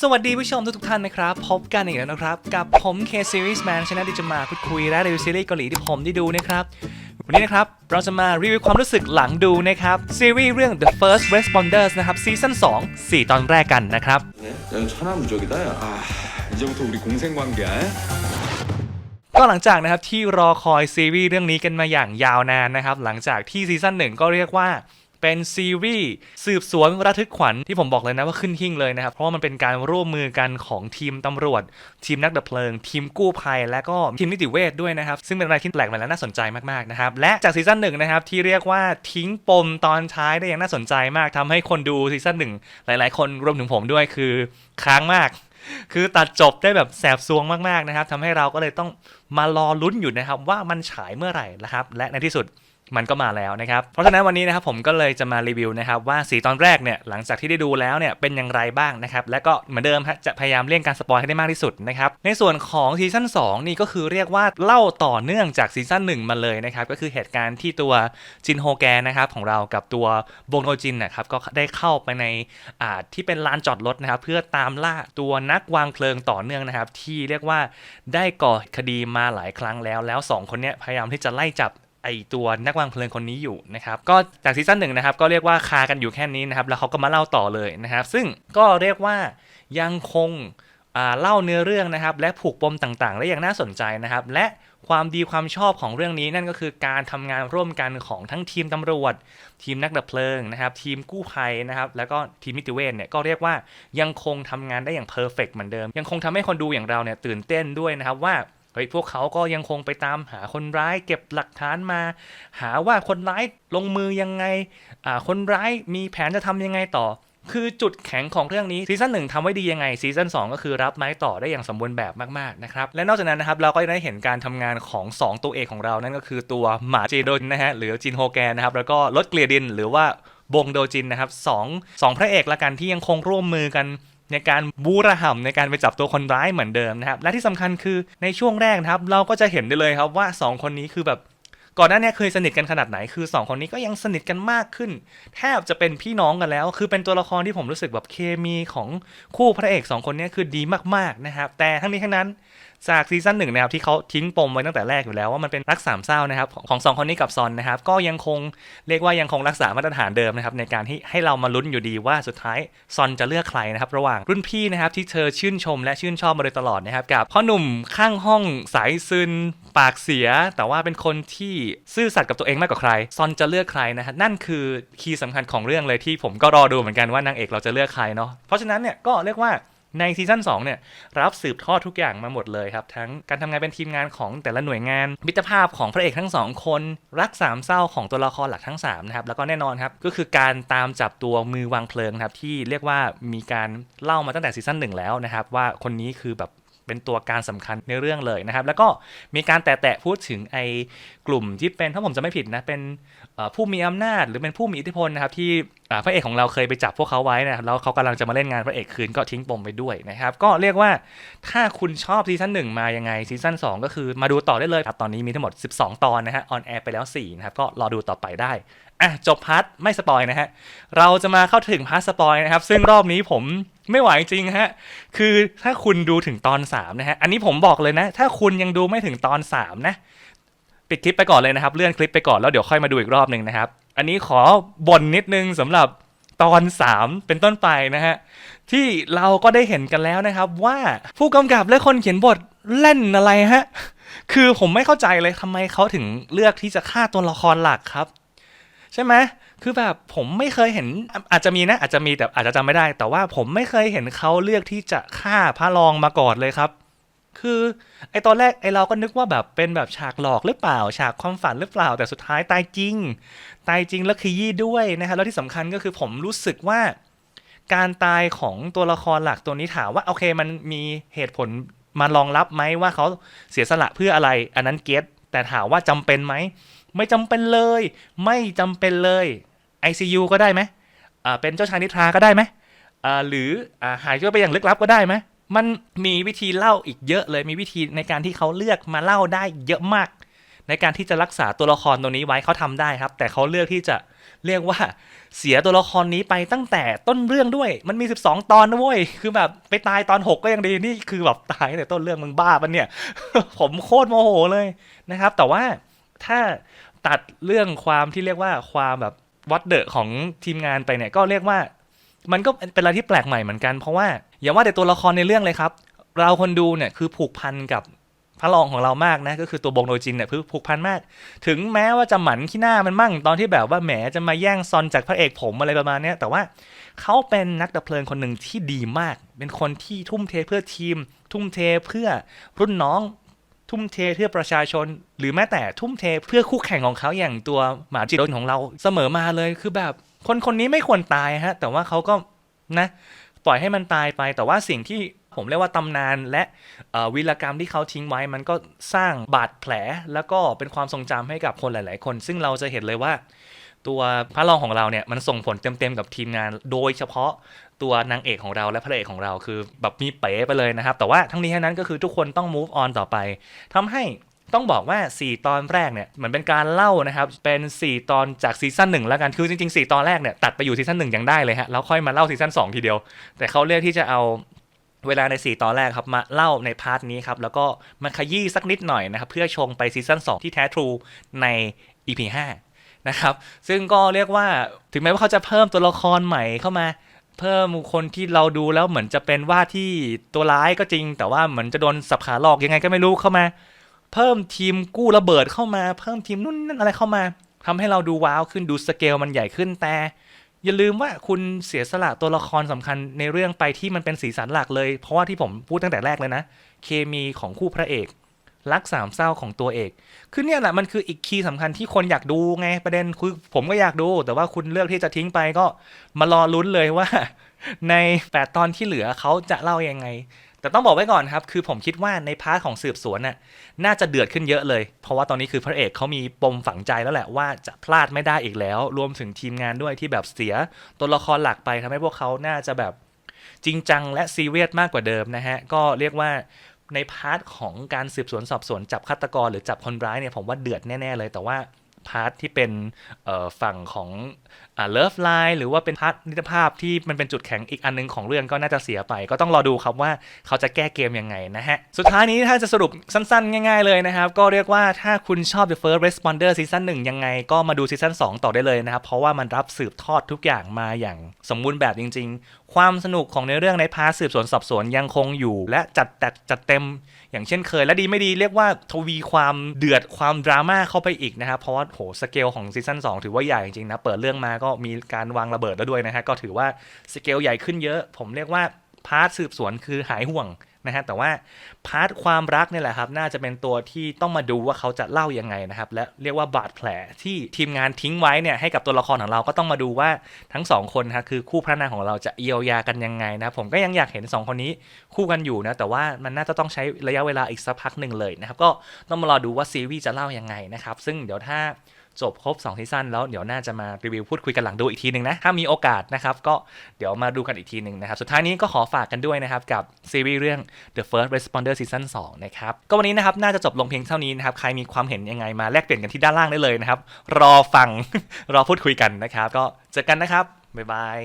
สวัสดีผู้ชมทุกๆท่านนะครับ พบกันอีกแล้วนะครับ กับผม K Series Man ช anel ที่จะมาพูดคุยและรีวิวซีรีส์เกาหลีที่ผมได้ดูนะครับ วันนี้นะครับ เราจะมารีวิวความรู้สึกหลังดูนะครับ ซีรีส์เรื่อง The First Responders นะครับซีซั่น2 4 ตอนแรกกันนะครับ 네? 넌 천하무적이다. 야. 아, 이제부터 우리 공생 관계야. ก็หลังจากนะครับที่รอคอยซีรีส์เรื่องนี้กันมาอย่างยาวนานนะครับ หลังจากที่ซีซั่นหนึ่งก็เรียกว่า เป็นซีรีส์สืบสวนระทึกขวัญที่ผมบอกเลยนะว่าขึ้นหิ่งเลยนะครับ เพราะว่ามันเป็นการร่วมมือกันของทีมตำรวจ ทีมนักดับเพลิง ทีมกู้ภัย และก็ทีมนิติเวชด้วยนะครับ ซึ่งเป็นอะไรที่แปลกใหม่และน่าสนใจมากๆนะครับ และจากซีซั่นหนึ่งนะครับที่เรียกว่าทิ้งปมตอนท้ายได้อย่างน่าสนใจมากทำให้คนดูซีซั่นหนึ่งหลาย ๆ คนรวมถึงผมด้วยคือค้างมากคือตัดจบได้แบบแสบซวงมากๆนะครับทำให้เราก็เลยต้องมารอลุ้นอยู่นะครับ ว่ามันฉายเมื่อไหร่นะครับ และในที่สุด มันก็มาแล้วนะครับ เพราะฉะนั้นวันนี้นะครับผมก็เลยจะมารีวิวนะครับว่าสีตอนแรกเนี่ยหลังจากที่ได้ดูแล้วเนี่ยเป็นอย่างไรบ้างนะครับและก็เหมือนเดิมฮะจะพยายามเลี่ยงการสปอยให้ได้มากที่สุดนะครับในส่วนของซีซั่น2นี่ก็คือเรียกว่าเล่าต่อเนื่องจากซีซั่น1มาเลยนะครับก็คือเหตุการณ์ที่ตัวจินโฮแกนะครับของเรากับตัวบงโฮจินนะครับก็ได้เข้าไปในอ่าที่เป็นลานจอดรถนะครับเพื่อตามล่าตัวนักวางเพลิงต่อเนื่องนะครับที่เรียกว่าได้ก่อคดีมาหลายครั้งแล้วแล้ว 2 คนเนี้ยพยายามที่จะไล่จับ ไอตัวนักวางเพลิงคนนี้อยู่นะครับก็จากซีซั่นหนึ่งนะครับก็เรียกว่าคากันอยู่แค่นี้นะครับแล้วเขาก็มาเล่าต่อเลยนะครับ ซึ่งก็เรียกว่ายังคงเล่าเนื้อเรื่องนะครับ และผูกปมต่างๆ ได้อย่างน่าสนใจนะครับ และความดีความชอบของเรื่องนี้นั่นก็คือการทำงานร่วมกันของทั้งทีมตำรวจ ทีมนักดับเพลิงนะครับ ทีมกู้ภัยนะครับ แล้วก็ทีมนิติเวชเนี่ยก็เรียกว่ายังคงทำงานได้อย่างเพอร์เฟกเหมือนเดิม ยังคงทำให้คนดูอย่างเราเนี่ยตื่นเต้นด้วยนะครับว่า เฮ้ยพวกเขาก็ยังคงไปตามหาคนร้าย เก็บหลักฐานมา หาว่าคนร้ายลงมือยังไงอ่าคนร้ายมีแผนจะทำยังไงต่อ คือจุดแข็งของเรื่องนี้ซีซั่นหนึ่งทำไว้ดียังไงซีซั่น2ก็คือรับไม้ต่อได้อย่างสมบูรณ์แบบมากๆนะครับและนอกจากนั้นนะครับเราก็ได้เห็นการทำงานของ 2 ตัวเอกของเรานั่นก็คือตัวหมาเจโดนนะฮะหรือจินโฮแกนนะครับแล้วก็รถเกลียดินหรือว่าบงโดจินนะครับสองสองพระเอกละกันที่ยังคงร่วมมือกัน ในการบูระห่ำในการไปจับตัวคนร้ายเหมือนเดิมนะครับ และที่สำคัญคือในช่วงแรกนะครับ เราก็จะเห็นได้เลยครับว่า 2 คนนี้คือแบบก่อนหน้านี้เคยสนิทกันขนาดไหน คือ 2 คนนี้ก็ยังสนิทกันมากขึ้น แทบจะเป็นพี่น้องกันแล้ว คือเป็นตัวละครที่ผมรู้สึกแบบเคมีของคู่พระเอก 2 คนนี้คือดีมากๆนะครับ แต่ทั้งนี้ทั้งนั้น จากซีซั่นหนึ่งนะครับที่เขาทิ้งปมไว้ตั้งแต่แรกอยู่แล้วว่ามันเป็นรักสามเศร้านะครับของสองคนนี้กับซอนนะครับก็ยังคงเรียกว่ายังคงรักษามาตรฐานเดิมนะครับในการที่ให้เรามาลุ้นอยู่ดีว่าสุดท้ายซอนจะเลือกใครนะครับระหว่างรุ่นพี่นะครับที่เธอชื่นชม และชื่นชอบมาโดยตลอดนะครับกับพ่อหนุ่มข้างห้องสายซึนปากเสีย แต่ว่าเป็นคนที่ซื่อสัตย์กับตัวเองมากกว่าใคร ซอนจะเลือกใครนะฮะนั่นคือคีย์สำคัญของเรื่องเลยที่ผมก็รอดูเหมือนกันว่านางเอกเราจะเลือกใครเนาะเพราะฉะนั้นเนี่ยก็เรียกว่า ในซีซั่น2เนี่ยรับสืบทอดทุกอย่างมาหมดเลยครับ ทั้งการทำงานเป็นทีมงานของแต่ละหน่วยงาน มิตรภาพของพระเอกทั้งสองคนรักสามเศร้าของตัวละครหลักทั้ง3นะครับแล้วก็แน่นอนครับก็คือการตามจับตัวมือวางเพลิงครับที่เรียกว่ามีการเล่ามาตั้งแต่ซีซั่นหนึ่งแล้วนะครับว่าคนนี้คือแบบเป็นตัวการสำคัญในเรื่องเลยนะครับ แล้วก็มีการแตะๆพูดถึงไอ้กลุ่มที่เป็นถ้าผมจะไม่ผิดนะเป็น ผู้มีอำนาจหรือเป็นผู้มีอิทธิพลนะครับที่พระเอกของเราเคยไปจับพวกเขาไว้นะครับแล้วเขากำลังจะมาเล่นงานพระเอกคืนก็ทิ้งปมไปด้วยนะครับก็เรียกว่าถ้าคุณชอบซีซั่นหนึ่งมายังไงซีซั่น2 ก็คือมาดูต่อได้เลยครับตอนนี้มีทั้งหมด 12 ตอนนะฮะออนแอร์ไปแล้ว4นะครับก็รอดูต่อไปได้อะจบพาร์ทไม่สปอยนะฮะเราจะมาเข้าถึงพาร์ทสปอยนะครับซึ่งรอบนี้ผมไม่ไหวจริงฮะคือถ้าคุณดูถึงตอน3นะฮะอันนี้ผมบอกเลยนะ ถ้าคุณยังดูไม่ถึงตอน3นะ ปิดคลิปไปก่อนเลยนะครับ เลื่อนคลิปไปก่อนแล้วเดี๋ยวค่อยมาดูอีกรอบหนึ่งนะครับ อันนี้ขอบ่นนิดนึงสำหรับตอน 3 เป็นต้นไปนะฮะ ที่เราก็ได้เห็นกันแล้วนะครับ ว่าผู้กำกับและคนเขียนบทเล่นอะไรฮะ คือผมไม่เข้าใจเลยทำไมเขาถึงเลือกที่จะฆ่าตัวละครหลักครับ ใช่ไหมคือแบบผมไม่เคยเห็นอะอาจจะมีนะอาจจะมีแต่อาจจะจำไม่ได้ แต่ว่าผมไม่เคยเห็นเขาเลือกที่จะฆ่าพระรองมาก่อนเลยครับ คือไอตอนแรกไอเราก็นึกว่าแบบเป็นแบบฉากหลอกหรือเปล่า ฉากความฝันหรือเปล่า แต่สุดท้ายตายจริง ตายจริงแล้วขยี้ด้วยนะครับแล้วที่สำคัญก็คือผมรู้สึกว่า การตายของตัวละครหลักตัวนี้ถามว่าโอเคมันมีเหตุผลมารองรับไหมว่าเขาเสียสละเพื่ออะไร อันนั้นเก็ตแต่ถามว่าจำเป็นไหมไม่จำเป็นเลย ไม่จำเป็นเลย ICU ก็ได้ไหมอ่าเป็นเจ้าชายนิทราก็ได้ไหมอ่าหรืออ่าหายไปอย่างลึกลับก็ได้ไหม มันมีวิธีเล่าอีกเยอะเลยมีวิธีในการที่เขาเลือกมาเล่าได้เยอะมาก ในการที่จะรักษาตัวละครตัวนี้ไว้เขาทำได้ครับ แต่เขาเลือกที่จะเรียกว่าเสียตัวละครนี้ไปตั้งแต่ต้นเรื่องด้วย มันมี 12 ตอนนะเว้ย คือแบบไปตายตอน 6 ก็ยังดี นี่คือแบบตายแต่ต้นเรื่องมึงบ้าปะเนี่ย ผมโคตรโมโหเลยนะครับ แต่ว่าถ้าตัดเรื่องความที่เรียกว่าความแบบวัดเดอะของทีมงานไปเนี่ย ก็เรียกว่า มันก็เป็นอะไรที่แปลกใหม่เหมือนกัน เพราะว่า อย่าว่าแต่ตัวละครในเรื่องเลยครับ เราคนดูเนี่ยคือผูกพันกับพระรองของเรามากนะก็คือตัวบงโดจินเนี่ยคือผูกพันมาก ถึงแม้ว่าจะหมันขี้หน้ามันมั่งตอนที่แบบว่าแหมจะมาแย่งซอนจากพระเอกผมอะไรประมาณนี้แต่ว่าเขาเป็นนักดับเพลิงคนหนึ่งที่ดีมาก เป็นคนที่ทุ่มเทเพื่อทีม ทุ่มเทเพื่อรุ่นน้อง ทุ่มเทเพื่อประชาชน หรือแม้แต่ทุ่มเทเพื่อคู่แข่งของเขาอย่างตัวหมาจิโร่ของเราเสมอมาเลยคือแบบ คนคนนี้ไม่ควรตายฮะ แต่ว่าเขาก็นะ ปล่อยให้มันตายไป แต่ว่าสิ่งที่ผมเรียกว่าตำนานและวีรกรรมที่เขาทิ้งไว้ มันก็สร้างบาดแผล แล้วก็เป็นความทรงจำให้กับคนหลาย ๆ คน ซึ่งเราจะเห็นเลยว่าตัวพระรองของเราเนี่ยมันส่งผลเต็มๆกับทีมงาน โดยเฉพาะตัวนางเอกของเราและพระเอกของเราคือแบบมีเป๋ไปเลยนะครับ แต่ว่าทั้งนี้ทั้งนั้นก็คือทุกคนต้อง move on ต่อไปทำให้ ต้องบอกว่า 4 ตอนแรกเนี่ยเหมือนเป็นการเล่านะครับ เป็น 4 ตอนจากซีซั่นหนึ่งแล้วกัน คือจริง ๆ 4 ตอนแรกเนี่ยตัดไปอยู่ซีซั่นหนึ่งยังได้เลยฮะ แล้วค่อยมาเล่าซีซั่น2 ทีเดียว แต่เขาเลือกที่จะเอาเวลาใน 4 ตอนแรกครับ มาเล่าในพาร์ทนี้ครับ แล้วก็มาขยี้สักนิดหน่อยนะครับ เพื่อชงไปซีซั่น2 ที่แท้ทรูใน EP 5นะครับ ซึ่งก็เรียกว่าถึงแม้ว่าเขาจะเพิ่มตัวละครใหม่เข้ามาเพิ่มคนที่เราดูแล้วเหมือนจะเป็นว่าที่ตัวร้ายก็จริง แต่ว่าเหมือนจะโดนสับขาหลอกยังไงก็ไม่รู้เข้ามา เพิ่มทีมกู้ระเบิดเข้ามา เพิ่มทีมนู่นนั่นอะไรเข้ามาทำให้เราดูว้าวขึ้นดูสเกลมันใหญ่ขึ้นแต่ อย่าลืมว่าคุณเสียสละตัวละครสำคัญในเรื่องไปที่มันเป็นสีสันหลักเลย เพราะว่าที่ผมพูดตั้งแต่แรกเลยนะ เคมีของคู่พระเอกรักสามเศร้าของตัวเอก คือเนี่ยแหละมันคืออีกคีย์สำคัญที่คนอยากดูไงประเด็นคือผมก็อยากดู แต่ว่าคุณเลือกที่จะทิ้งไปก็มารอลุ้นเลยว่า ใน 8 ตอนที่เหลือเขาจะเล่ายังไง แต่ต้องบอกไว้ก่อนครับ คือผมคิดว่าในพาร์ทของสืบสวนน่ะน่าจะเดือดขึ้นเยอะเลย เพราะว่าตอนนี้คือพระเอกเขามีปมฝังใจแล้วแหละว่าจะพลาดไม่ได้อีกแล้ว รวมถึงทีมงานด้วยที่แบบเสียตัวละครหลักไปทำให้พวกเขาน่าจะแบบจริงจังและซีเรียสมากกว่าเดิมนะฮะ ก็เรียกว่าในพาร์ทของการสืบสวนสอบสวนจับฆาตกรหรือจับคนร้ายเนี่ยผมว่าเดือดแน่ ๆ เลย แต่ว่า พาร์ทที่เป็นฝั่งของเลิฟไลน์หรือว่าเป็นพาร์ทนิตภาพที่มันเป็นจุดแข็งอีกอันนึงของเรื่องก็น่าจะเสียไป ก็ต้องรอดูครับว่าเขาจะแก้เกมยังไงนะฮะ สุดท้ายนี้ถ้าจะสรุปสั้นๆ ง่ายๆเลยนะครับ ก็เรียกว่าถ้าคุณชอบ The First Responder ซีซั่น1ยังไง ก็มาดูซีซั่น2ต่อได้เลยนะครับ เพราะว่ามันรับสืบทอดทุกอย่างมาอย่างสมบูรณ์แบบจริง ๆ ความสนุกของในเรื่องในพาร์ทสืบสวนสอบสวนยังคงอยู่ และจัดแต่จัดเต็มอย่างเช่นเคย และดีไม่ดีเรียกว่าทวีความเดือดความดราม่าเข้าไปอีกนะครับ เพราะว่าโหสเกลของซีซั่น2ถือว่าใหญ่จริงๆนะ เปิดเรื่องมาก็มีการวางระเบิดแล้วด้วยนะฮะก็ถือว่าสเกลใหญ่ขึ้นเยอะ ผมเรียกว่า พาร์ทสืบสวนคือหายห่วงนะฮะแต่ว่าพาร์ทความรักเนี่ยแหละครับ น่าจะเป็นตัวที่ต้องมาดูว่าเขาจะเล่ายังไงนะครับ และเรียกว่าบาดแผลที่ทีมงานทิ้งไว้เนี่ยให้กับตัวละครของเราก็ต้องมาดูว่าทั้งสองคนนะคือคู่พระนางของเราจะเยียวยากันยังไงนะผมก็ยังอยากเห็นสองคนนี้คู่กันอยู่นะแต่ว่ามันน่าจะต้องใช้ระยะเวลาอีกสักพักหนึ่งเลยนะครับก็ต้องมารอดูว่าซีรีส์จะเล่ายังไงนะครับซึ่งเดี๋ยวถ้า จบครบ2ซีซั่นแล้วเดี๋ยวน่าจะมารีวิวพูดคุยกันหลังดูอีกทีหนึ่งนะ ถ้ามีโอกาสนะครับ ก็เดี๋ยวมาดูกันอีกทีหนึ่งนะครับ สุดท้ายนี้ก็ขอฝากกันด้วยนะครับกับซีรีส์เรื่อง The First Responder Season 2 นะครับ ก็วันนี้นะครับน่าจะจบลงเพียงเท่านี้นะครับ ใครมีความเห็นยังไงมาแลกเปลี่ยนกันที่ด้านล่างได้เลยนะครับ รอฟัง รอพูดคุยกันนะครับ ก็เจอกันนะครับบ๊ายบาย